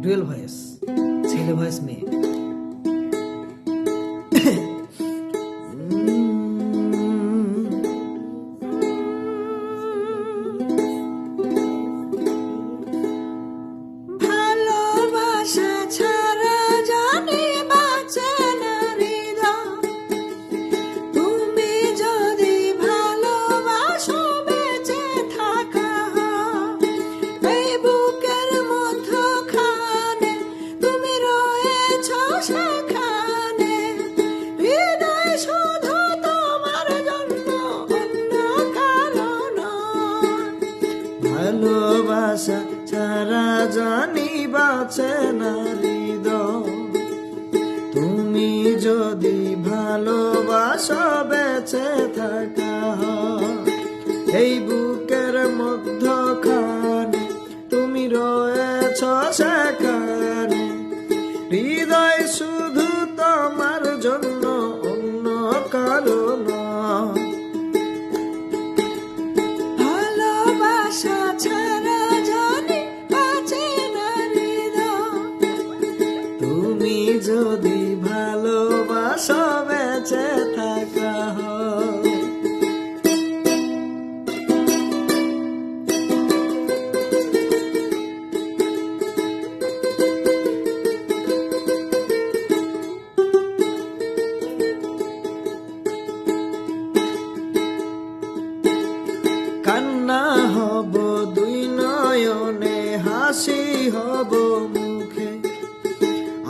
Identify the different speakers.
Speaker 1: Dual voice ছেলে voice মেয়ে
Speaker 2: ভালোবাসা ছাড়া জানি বাঁচে না হৃদয়। তুমি যদি ভালোবাসা, বেঁচে থাকা এই বুকের মধ্যখানে তুমি রয়েছ সেখানে। হৃদয় শুধু তোমার জন্য
Speaker 1: যদি ভালোবাসা বেঁচে থাকা হয়। কান্না হব দুই নয়নে হাসি হব মুখে